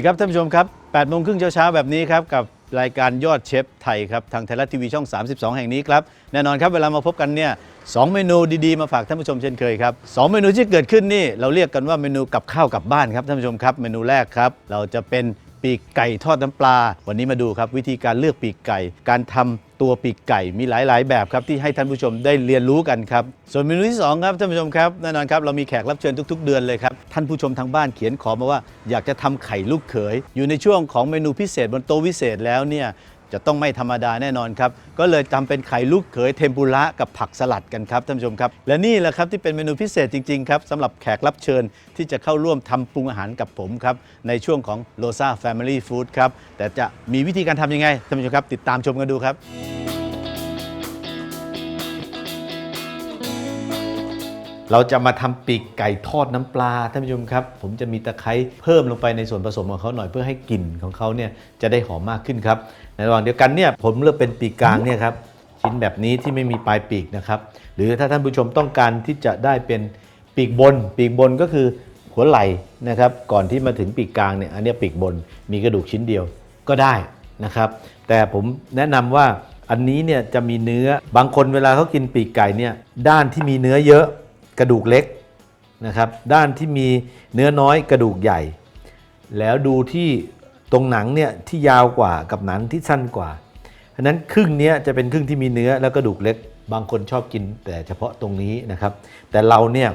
ดีครับท่านผู้ชมครับ8โมงครึ่งเช้าๆแบบนี้ครับกับรายการยอดเชฟไทยครับทางไทยรัฐทีวีช่อง 32 แห่งนี้ครับแน่นอนครับเวลามาพบกันเนี่ยสองเมนูดีๆมาฝากท่านผู้ชมเช่นเคยครับสองเมนูที่เกิดขึ้นนี่เราเรียกกันว่าเมนูกับข้าวกับบ้านครับท่านผู้ชมครับเมนูแรกครับเราจะเป็น ปีกไก่ทอดน้ำปลา วันนี้มาดูครับวิธีการเลือกปีกไก่ การทำตัวปีกไก่มีหลาย ๆ แบบครับที่ให้ท่านผู้ชมได้เรียนรู้กันครับ ส่วนเมนูที่สองครับท่านผู้ชมครับแน่นอนครับเรามีแขกรับเชิญทุก ๆ เดือนเลยครับท่านผู้ชมทางบ้านเขียนขอมาว่าอยากจะทำไข่ลูกเขย อยู่ในช่วงของเมนูพิเศษบนโต๊ะวิเศษแล้วเนี่ย จะต้องไม่ธรรมดาแน่นอนครับ ก็เลยทำเป็นไข่ลูกเขยเทมปุระกับผักสลัดกันครับท่านผู้ชมครับ และนี่แหละครับที่เป็นเมนูพิเศษจริง ๆ ครับสำหรับแขกรับเชิญที่จะเข้าร่วมทำปรุงอาหารกับผมครับ ในช่วงของโลซาแฟมิลี่ฟู้ดครับ แต่จะมีวิธีการทำยังไงท่านผู้ชมครับ ติดตามชมกันดูครับ เราจะมาทำปีกไก่ทอดน้ำปลาท่านผู้ชมครับ ผมจะมีตะไคร้เพิ่มลงไปในส่วนผสมของเขาหน่อยเพื่อให้กลิ่นของเขาเนี่ยจะได้หอมมากขึ้นครับในระหว่างเดียวกันเนี่ยผมเลือกเป็นปีกกลางเนี่ยครับชิ้นแบบนี้ที่ไม่มีปลายปีกนะครับ หรือถ้าท่านผู้ชมต้องการที่จะได้เป็นปีกบน ปีกบนก็คือหัวไหล่นะครับก่อนที่มาถึงปีกกลางเนี่ยอันนี้ปีกบนมีกระดูกชิ้นเดียวก็ได้นะครับ แต่ผมแนะนำว่าอันนี้เนี่ยจะมีเนื้อบางคนเวลาเขากินปีกไก่เนี่ยด้านที่มีเนื้อเยอะ กระดูกเล็กนะครับ ด้านที่มีเนื้อน้อยกระดูกใหญ่ แล้วดูที่ตรงหนังเนี่ยที่ยาวกว่ากับหนังที่สั้นกว่าฉะนั้นครึ่งนี้จะเป็นครึ่งที่มีเนื้อแล้วกระดูกเล็ก บางคนชอบกินแต่เฉพาะตรงนี้นะครับ แต่เราเนี่ย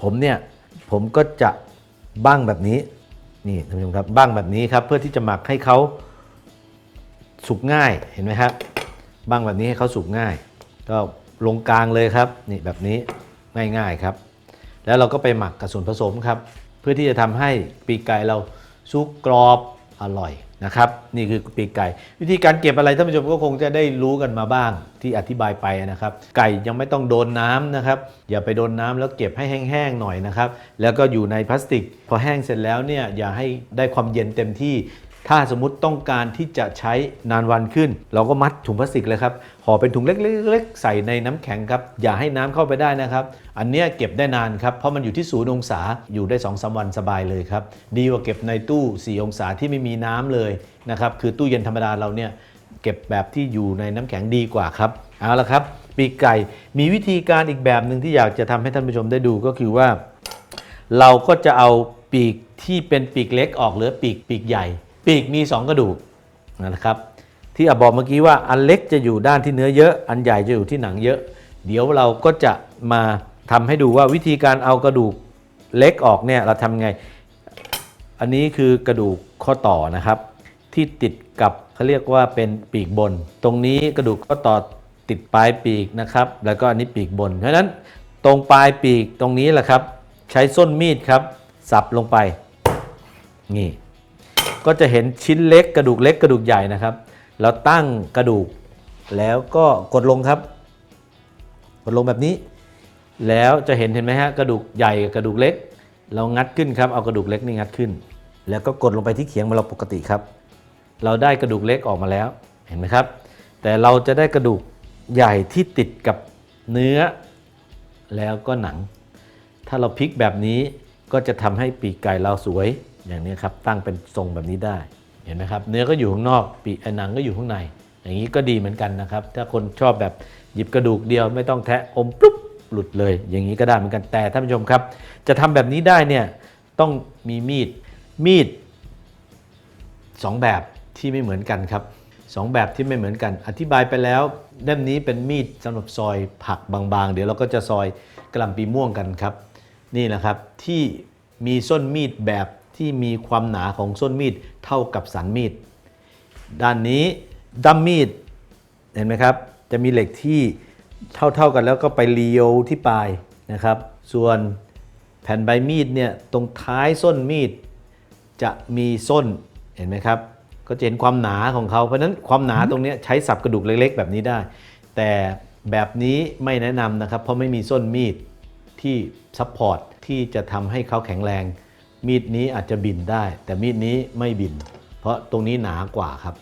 ผมเนี่ยผมก็จะบ้างแบบนี้นี่ท่านผู้ชมครับบ้างแบบนี้ครับเพื่อที่จะหมักให้เขาสุกง่ายเห็นไหมครับบ้างแบบนี้ให้เขาสุกง่าย ก็ลงกลางเลยครับนี่แบบนี้ ง่ายๆครับ แล้วเราก็ไปหมักกับส่วนผสมครับ เพื่อที่จะทำให้ปีกไก่เราสุกกรอบอร่อยนะครับ นี่คือปีกไก่ วิธีการเก็บอะไรท่านผู้ชมก็คงจะได้รู้กันมาบ้างที่อธิบายไปนะครับ ไก่ยังไม่ต้องโดนน้ำนะครับ อย่าไปโดนน้ำแล้วเก็บให้แห้งๆหน่อยนะครับ แล้วก็อยู่ในพลาสติก พอแห้งเสร็จแล้วเนี่ยอย่าให้ได้ความเย็นเต็มที่ ถ้าสมมติต้องการที่จะใช้นานวันขึ้น เราก็มัดถุงพลาสติกเลยครับห่อเป็นถุงเล็กๆ ใส่ในน้ำแข็งครับ อย่าให้น้ำเข้าไปได้นะครับ อันเนี้ยเก็บได้นานครับ เพราะมันอยู่ที่ศูนย์องศาอยู่ได้2อสวันสบายเลยครับ ดีกว่าเก็บในตู้ 4 องศาที่ไม่มีน้ำเลยนะครับ คือตู้เย็นธรรมดาเราเนี่ยเก็บแบบที่อยู่ในน้ำแข็งดีกว่าครับเอาละครับปีกไก่มีวิธีการอีกแบบหนึ่งที่อยากจะทำให้ท่านผู้ชมได้ดูก็คือว่า เราก็จะเอาปีกที่เป็นปีกเล็กออกเหลือปีกปีกใหญ่ ปีกมี 2 กระดูกนะครับ ที่อาบอกเมื่อกี้ว่าอันเล็กจะอยู่ด้านที่เนื้อเยอะ อันใหญ่จะอยู่ที่หนังเยอะ เดี๋ยวเราก็จะมาทำให้ดูว่าวิธีการเอากระดูกเล็กออกเนี่ยเราทำไง อันนี้คือกระดูกข้อต่อนะครับ ที่ติดกับเขาเรียกว่าเป็นปีกบน ตรงนี้กระดูกข้อต่อติดปลายปีกนะครับ แล้วก็อันนี้ปีกบน เพราะฉะนั้นตรงปลายปีกตรงนี้แหละครับ ใช้ส้นมีดครับ สับลงไป นี่ ก็จะเห็นชิ้นเล็กกระดูกเล็กกระดูกใหญ่นะครับเราตั้งกระดูก แล้วก็กดลงครับ กดลงแบบนี้ แล้วจะเห็นเห็นไหมฮะกระดูกใหญ่กับกระดูกเล็ก เรางัดขึ้นครับเอากระดูกเล็กนี่งัดขึ้น แล้วก็กดลงไปที่เขียงมือนเราปกติครับ เราได้กระดูกเล็กออกมาแล้วเห็นไหมครับ แต่เราจะได้กระดูกใหญ่ที่ติดกับเนื้อแล้วก็หนัง ถ้าเราพลิกแบบนี้ก็จะทำให้ปีกไก่เราสวย อย่างนี้ครับตั้งเป็นทรงแบบนี้ได้เห็นไหมครับเนื้อก็อยู่ข้างนอกปีไอ้หนังก็อยู่ข้างใน อย่างนี้ก็ดีเหมือนกันนะครับ ถ้าคนชอบแบบหยิบกระดูกเดียวไม่ต้องแทะอมปุ๊บหลุดเลย อย่างนี้ก็ได้เหมือนกันแต่ท่านผู้ชมครับ จะทำแบบนี้ได้เนี่ยต้องมีมีดมีดสองแบบที่ไม่เหมือนกันครับสองแบบที่ไม่เหมือนกัน อธิบายไปแล้วเล่มนี้เป็นมีดสำหรับซอยผักบางๆ เดี๋ยวเราก็จะซอยกระลำปีม่วงกันครับ นี่นะครับที่มีส้นมีดแบบ ที่มีความหนาของส้นมีดเท่ากับสันมีด ด้านนี้ดัมมีดเห็นไหมครับ จะมีเหล็กที่เท่าๆกันแล้วก็ไปเลียวที่ปลายนะครับ ส่วนแผ่นใบมีดเนี่ยตรงท้ายส้นมีดจะมีส้นเห็นไหมครับ ก็จะเห็นความหนาของเขาเพราะฉะนั้นความหนาตรงนี้ใช้สับกระดูกเล็กๆ แบบนี้ได้ แต่แบบนี้ไม่แนะนำนะครับ เพราะไม่มีส้นมีดที่ซัพพอร์ตที่จะทำให้เขาแข็งแรง มีดนี้อาจจะบินได้ แต่มีดนี้ไม่บิน เพราะตรงนี้หนากว่าครับ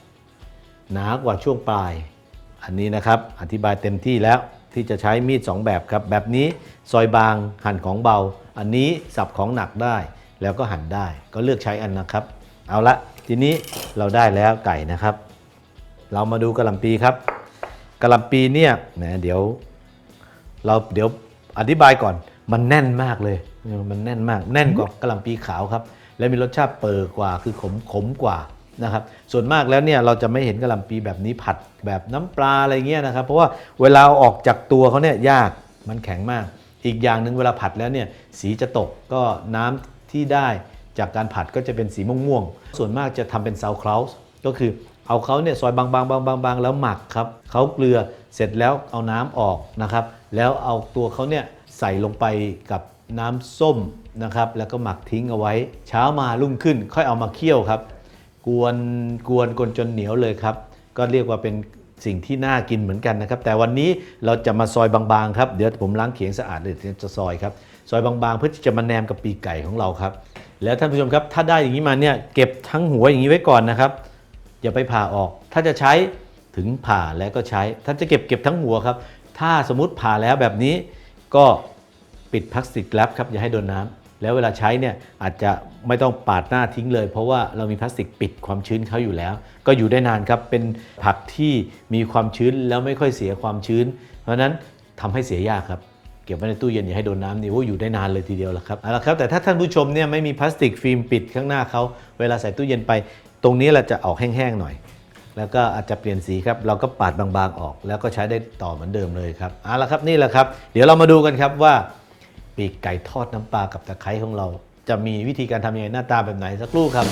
หนากว่าช่วงปลาย อันนี้นะครับอธิบายเต็มที่แล้วที่จะใช้มีด 2 แบบครับ แบบนี้ซอยบางหั่นของเบา อันนี้สับของหนักได้ แล้วก็หั่นได้ ก็เลือกใช้อันนะครับ เอาละทีนี้เราได้แล้วไก่นะครับ เรามาดูกระลำปีครับกระลำปีเนี่ยแหมเดี๋ยวเราเดี๋ยวอธิบายก่อนมันแน่นมากเลย มันแน่นมาก แน่นกว่ากะหล่ำปีขาวครับ และมีรสชาติเปิดกว่าคือขมขมกว่านะครับ ส่วนมากแล้วเนี่ยเราจะไม่เห็นกะหล่ำปีแบบนี้ผัดแบบน้ำปลาอะไรเงี้ยนะครับ เพราะว่าเวลาออกจากตัวเขาเนี่ยยากมันแข็งมาก อีกอย่างหนึ่งเวลาผัดแล้วเนี่ยสีจะตกก็น้ำที่ได้จากการผัดก็จะเป็นสีม่วงๆส่วนมากจะทำเป็นซาวคลาส์ก็คือเอาเขาเนี่ยซอยบางๆบางๆๆแล้วหมักครับเขาเกลือเสร็จแล้วเอาน้ำออกนะครับ แล้วเอาตัวเขาเนี่ยใส่ลงไปกับ น้ำส้มนะครับแล้วก็หมักทิ้งเอาไว้ เช้ามารุ่งขึ้นค่อยเอามาเคี่ยวครับ กวนกวนกวนจนเหนียวเลยครับ ก็เรียกว่าเป็นสิ่งที่น่ากินเหมือนกันนะครับ แต่วันนี้เราจะมาซอยบางๆครับเดี๋ยวผมล้างเขียงสะอาดเลยเดี๋ยวจะซอยครับซอยบางๆ เพื่อที่จะมาแนมกับปีกไก่ของเราครับ แล้วท่านผู้ชมครับ ถ้าได้อย่างนี้มาเนี่ยเก็บทั้งหัวอย่างนี้ไว้ก่อนนะครับ อย่าไปผ่าออก ถ้าจะใช้ถึงผ่าแล้วก็ใช้ ถ้าจะเก็บเก็บทั้งหัวครับ ถ้าสมมติผ่าแล้วแบบนี้ก็ ปิดพลาสติกแรปครับอย่าให้โดนน้ำแล้วเวลาใช้เนี่ยอาจจะไม่ต้องปาดหน้าทิ้งเลย เพราะว่าเรามีพลาสติกปิดความชื้นเขาอยู่แล้ว ก็อยู่ได้นานครับเป็นผักที่มีความชื้นแล้วไม่ค่อยเสียความชื้น เพราะนั้นทำให้เสียยากครับเก็บไว้ในตู้เย็นอย่าให้โดนน้ำนี่โอ้อยู่ได้นานเลยทีเดียวละครับเอาละครับแต่ถ้าท่านผู้ชมเนี่ยไม่มีพลาสติกฟิล์มปิดข้างหน้าเขาเวลาใส่ตู้เย็นไป ตรงนี้เราจะออกแห้งๆหน่อย แล้วก็อาจจะเปลี่ยนสีครับเราก็ปาดบางๆออก แล้วก็ใช้ได้ต่อเหมือนเดิมเลยครับเอาละครับนี่แหละครับ เดี๋ยวเรามาดูกันครับว่า ปีกไก่ทอดน้ำปลากับตะไคร้ของเรา จะมีวิธีการทำยังไงหน้าตาแบบไหนสักครู่ครับ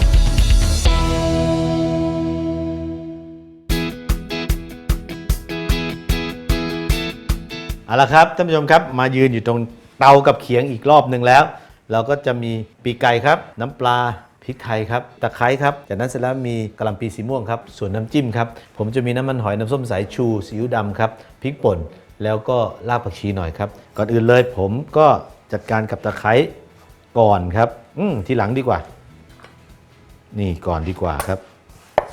เอาละครับท่านผู้ชมครับมายืนอยู่ตรงเตากับเขียงอีกรอบหนึ่งแล้ว เราก็จะมีปีกไก่ครับ น้ำปลาพริกไทยครับ ตะไคร้ครับ จากนั้นเสร็จแล้วมีกะหล่ำปีสีม่วงครับ ส่วนน้ำจิ้มครับ ผมจะมีน้ำมันหอยน้ำส้มสายชูซีอิ๊วดำครับ พริกป่น แล้วก็รากผักชีหน่อยครับ ก่อนอื่นเลยผมก็ จัดการกับตะไคร้ก่อนครับ อืมทีหลังดีกว่า นี่ก่อนดีกว่าครับ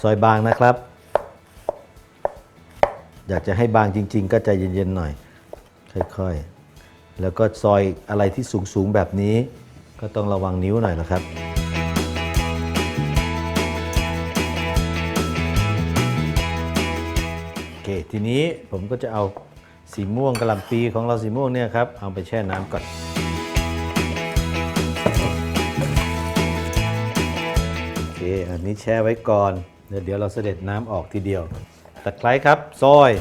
ซอยบางนะครับ อยากจะให้บางจริง ๆ ก็ใจเย็นๆหน่อย ค่อยๆ แล้วก็ซอยอะไรที่สูงๆแบบนี้ ก็ต้องระวังนิ้วหน่อยนะครับโอเคทีนี้ผมก็จะเอาสีม่วงกะหล่ำปีของเราสีม่วงเนี่ยครับเอาไปแช่น้ำก่อน อเคอันนี้แช่ไว้ก่อนเดี๋ยวเดี๋ยวเราเสด็จน้ำออกทีเดียว ตะไคร้ครับ ซอย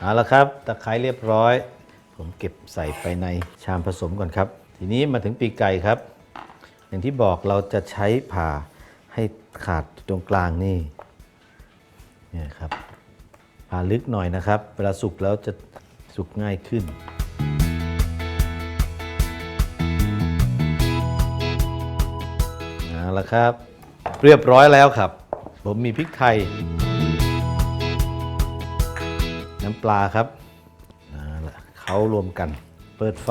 เอาละครับ ตะไคร้เรียบร้อย ผมเก็บใส่ไปในชามผสมก่อนครับ ทีนี้มาถึงปีกไก่ครับ อย่างที่บอกเราจะใช้ผ่าให้ขาดตรงกลางนี่เนี่ยครับผ่าลึกหน่อยนะครับ เวลาสุกแล้วจะสุกง่ายขึ้น เอาละครับ เรียบร้อยแล้วครับ ผมมีพริกไทย น้ำปลาครับเอาละเขารวมกัน เปิดไฟ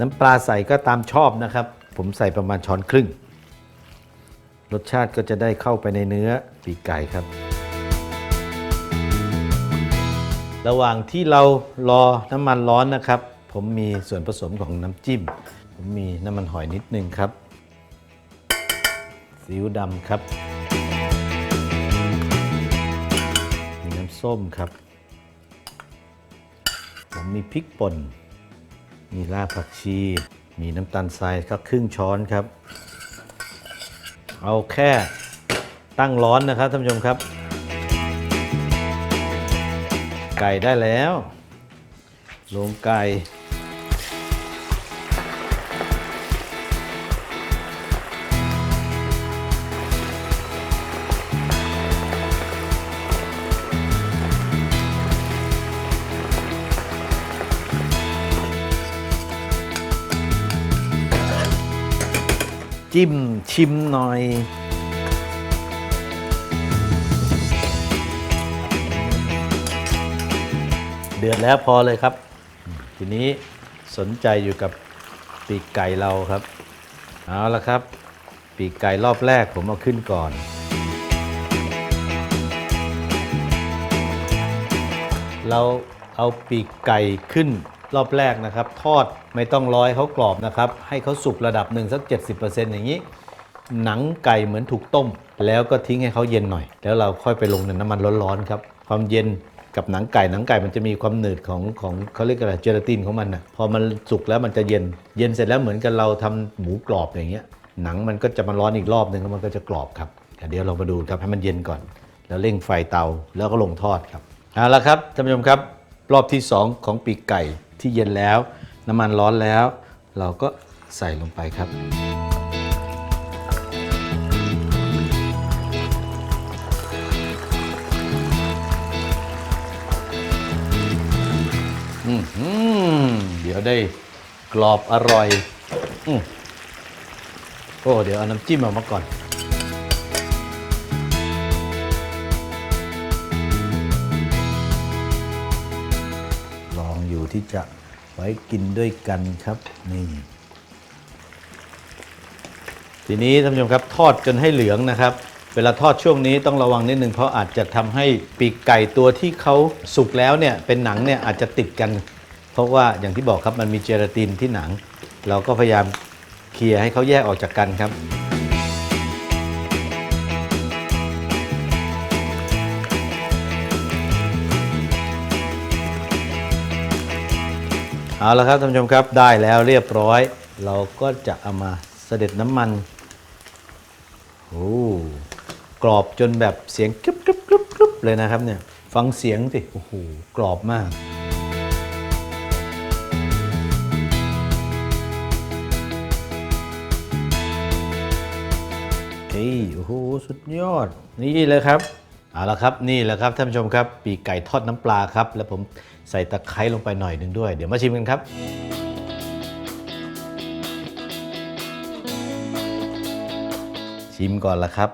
น้ำปลาใส่ก็ตามชอบนะครับ ผมใส่ประมาณช้อนครึ่ง รสชาติก็จะได้เข้าไปในเนื้อปีกไก่ครับ ระหว่างที่เรารอน้ำมันร้อนนะครับ ผมมีส่วนผสมของน้ำจิ้ม ผมมีน้ำมันหอยนิดนึงครับซีอิ๊วดำครับมีน้ำส้มครับ ผมมีพริกป่น มีรากผักชี มีน้ำตาลทรายครับครึ่งช้อนครับ เอาแค่ตั้งร้อนนะครับท่านผู้ชมครับ ไก่ได้แล้วลงไก่ จิ้มชิมหน่อย เดือดแล้วพอเลยครับ ทีนี้สนใจอยู่กับปีกไก่เราครับ เอาละครับ ปีกไก่รอบแรกผมเอาขึ้นก่อนเราเอาปีกไก่ขึ้น รอบแรกนะครับ ทอดไม่ต้องร้อยเขากรอบนะครับ ให้เขาสุกระดับหนึ่งสัก 70%อย่างนี้ หนังไก่เหมือนถูกต้ม แล้วก็ทิ้งให้เขาเย็นหน่อย แล้วเราค่อยไปลงในน้ำมันร้อนๆครับ ความเย็นกับหนังไก่หนังไก่มันจะมีความหนืดของของเขาเรียกอะไรเจลาตินของมันนะพอมันสุกแล้วมันจะเย็น เย็นเสร็จแล้วเหมือนกับเราทำหมูกรอบอย่างเงี้ย หนังมันก็จะมาร้อนอีกรอบหนึ่งแล้วมันก็จะกรอบครับเดี๋ยวเรามาดูครับให้มันเย็นก่อน แล้วเร่งไฟเตาแล้วก็ลงทอดครับเอาละครับท่านผู้ชมครับ รอบที่ 2 ของปีกไก่ ที่เย็นแล้ว น้ำมันร้อนแล้ว เราก็ใส่ลงไปครับอืมอืมเดี๋ยวได้กรอบอร่อยอโอ้ เดี๋ยวเอาน้ำจิ้มออกมาก่อน ที่จะไว้กินด้วยกันครับนี่ทีนี้ท่านผู้ชมครับทอดจนให้เหลืองนะครับ เวลาทอดช่วงนี้ต้องระวังนิดนึงเพราะอาจจะทำให้ปีกไก่ตัวที่เขาสุกแล้วเนี่ยเป็นหนังเนี่ยอาจจะติดกัน เพราะว่าอย่างที่บอกครับมันมีเจลาตินที่หนัง เราก็พยายามเคลียร์ให้เขาแยกออกจากกันครับ เอาละครับท่านผู้ชมครับได้แล้วเรียบร้อย เราก็จะเอามาเสด็จน้ำมันโอ้กรอบจนแบบเสียงกรึบกรึบกรึบกรึบเลยนะครับเนี่ยฟังเสียงสิโอ้โหกรอบมากเฮ้ยโอ้โหสุดยอด นี่เลยครับเอาละครับนี่แหละครับท่านผู้ชมครับ ปีกไก่ทอดน้ำปลาครับ แล้วผม ใส่ตะไคร้ลงไปหน่อยหนึ่งด้วย เดี๋ยวมาชิมกันครับ ชิมก่อนละครับ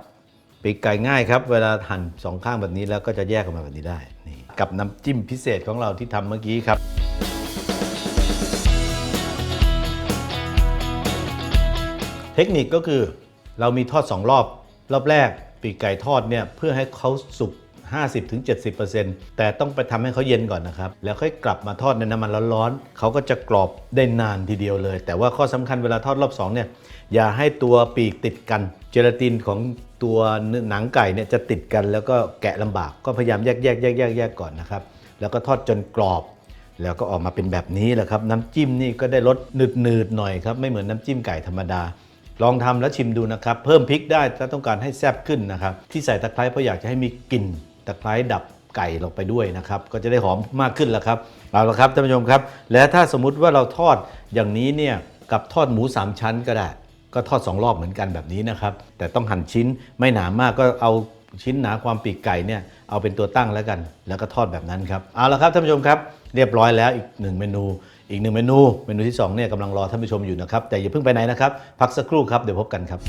ปีกไก่ง่ายครับ เวลาหั่นสองข้างแบบนี้แล้วก็จะแยกออกมาแบบนี้ได้นี่กับน้ำจิ้มพิเศษของเราที่ทำเมื่อกี้ครับเทคนิคก็คือเรามีทอด2รอบ รอบแรกปีกไก่ทอดเนี่ยเพื่อให้เขาสุก 50-70%แต่ต้องไปทำให้เขาเย็นก่อนนะครับ แล้วค่อยกลับมาทอดในน้ำมันร้อนๆเขาก็จะกรอบได้นานทีเดียวเลย แต่ว่าข้อสำคัญเวลาทอดรอบ2เนี่ยอย่าให้ตัวปีกติดกัน เจลาตินของตัวหนังไก่เนี่ยจะติดกันแล้วก็แกะลำบากก็พยายามแยกแยกแยกแยกแยกก่อนนะครับแล้วก็ทอดจนกรอบ แล้วก็ออกมาเป็นแบบนี้แหละครับ น้ำจิ้มนี่ก็ได้รสหนืดๆหน่อยครับไม่เหมือนน้ำจิ้มไก่ธรรมดาลองทำแล้วชิมดูนะครับ เพิ่มพริกได้ถ้าต้องการให้แซ่บขึ้นนะครับ ที่ใส่ตะไคร้เพราะอยากจะให้มีกลิ่น ตะไคร้ดับไก่ลงไปด้วยนะครับ ก็จะได้หอมมากขึ้นแล้วครับเอาละครับท่านผู้ชมครับ และถ้าสมมุติว่าเราทอดอย่างนี้เนี่ยกับทอดหมูสามชั้นก็ได้ ก็ทอดสองรอบเหมือนกันแบบนี้นะครับ แต่ต้องหั่นชิ้นไม่หนามากก็เอาชิ้นหนาความปีกไก่เนี่ยเอาเป็นตัวตั้งแล้วกัน แล้วก็ทอดแบบนั้นครับเอาละครับท่านผู้ชมครับ เรียบร้อยแล้วอีกหนึ่งเมนู อีกหนึ่งเมนู เมนูที่2เนี่ยกำลังรอท่านผู้ชมอยู่นะครับแต่อย่าเพิ่งไปไหนนะครับ พักสักครู่ครับเดี๋ยวพบกันครับ